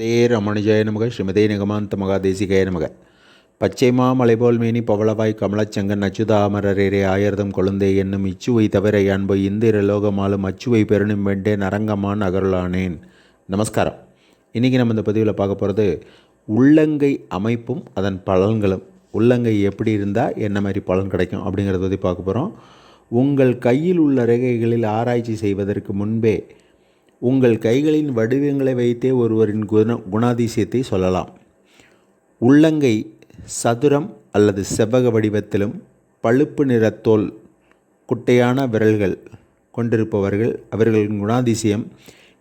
ஸ்ரீ ரமணிஜய நமக ஸ்ரீமதே நிகமாந்த மகாதேசிகாய நமக பச்சைமா மலைபோல் மேனி பவளவாய் கமலச்சங்கன் அச்சுதாமரரே ஆயிரதம் கொழுந்தே என்னும் இச்சுவை தவிர அன்பு இந்திர லோகமாலும் அச்சுவை பெருணும் வேண்டே நரங்கமான் அகருளானேன் நமஸ்காரம் இன்றைக்கி நம்ம இந்த பதிவில் பார்க்க போகிறது உள்ளங்கை அமைப்பும் அதன் பலன்களும். உள்ளங்கை எப்படி இருந்தால் என்ன மாதிரி பலன் கிடைக்கும் அப்படிங்கிறத பற்றி பார்க்க போகிறோம் உங்கள் கையில் உள்ள ரேகைகளில் ஆராய்ச்சி செய்வதற்கு முன்பே உங்கள் கைகளின் வடிவங்களை வைத்தே ஒருவரின் குண குணாதிசயத்தை சொல்லலாம். உள்ளங்கை சதுரம் அல்லது செவ்வக வடிவத்திலும் பழுப்பு நிறத்தோல் குட்டையான விரல்கள் கொண்டிருப்பவர்கள் அவர்களின் குணாதிசயம்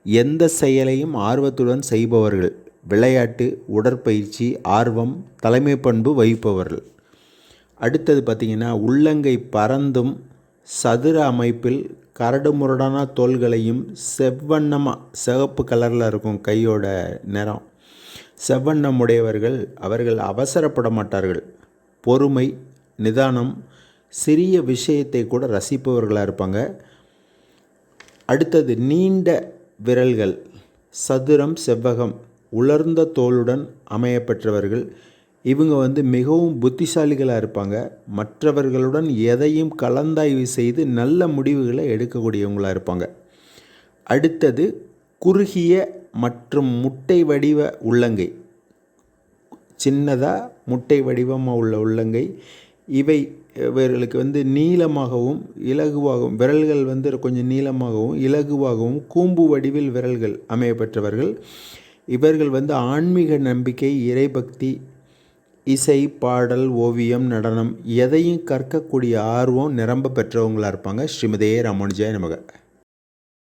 எந்த செயலையும் ஆர்வத்துடன் செய்பவர்கள். விளையாட்டு உடற்பயிற்சி ஆர்வம் தலைமை பண்பு வகிப்பவர்கள். அடுத்தது பார்த்திங்கன்னா உள்ளங்கை பறந்தும் சதுர அமைப்பில் கரடுமுரடான தோள்களையும் செவ்வண்ணமாக சிவப்பு கலரில் இருக்கும் கையோட நிறம். செவ்வண்ணம் உடையவர்கள் அவர்கள் அவசரப்பட மாட்டார்கள். பொறுமை நிதானம் சிறிய விஷயத்தை கூட ரசிப்பவர்களாக இருப்பாங்க. அடுத்தது நீண்ட விரல்கள். சதுரம் செவ்வகம் உலர்ந்த தோலுடன் அமையப்பெற்றவர்கள் இவங்க வந்து மிகவும் புத்திசாலிகளாக இருப்பாங்க. மற்றவர்களுடன் எதையும் கலந்தாய்வு செய்து நல்ல முடிவுகளை எடுக்கக்கூடியவங்களாக இருப்பாங்க. அடுத்தது குறுகிய மற்றும் முட்டை வடிவ உள்ளங்கை. சின்னதாக முட்டை வடிவமாக உள்ள உள்ளங்கை. இவை இவர்களுக்கு வந்து நீளமாகவும் இலகுவாகவும் விரல்கள் வந்து கொஞ்சம் நீளமாகவும் இலகுவாகவும் கூம்பு வடிவில் விரல்கள் அமையப்பெற்றவர்கள். இவர்கள் வந்து ஆன்மீக நம்பிக்கை இறைபக்தி இசை பாடல் ஓவியம் நடனம் எதையும் கற்கக்கூடிய ஆர்வம் நிரம்ப பெற்றவங்களாக இருப்பாங்க. ஸ்ரீமதே ராமானுஜாய நமக.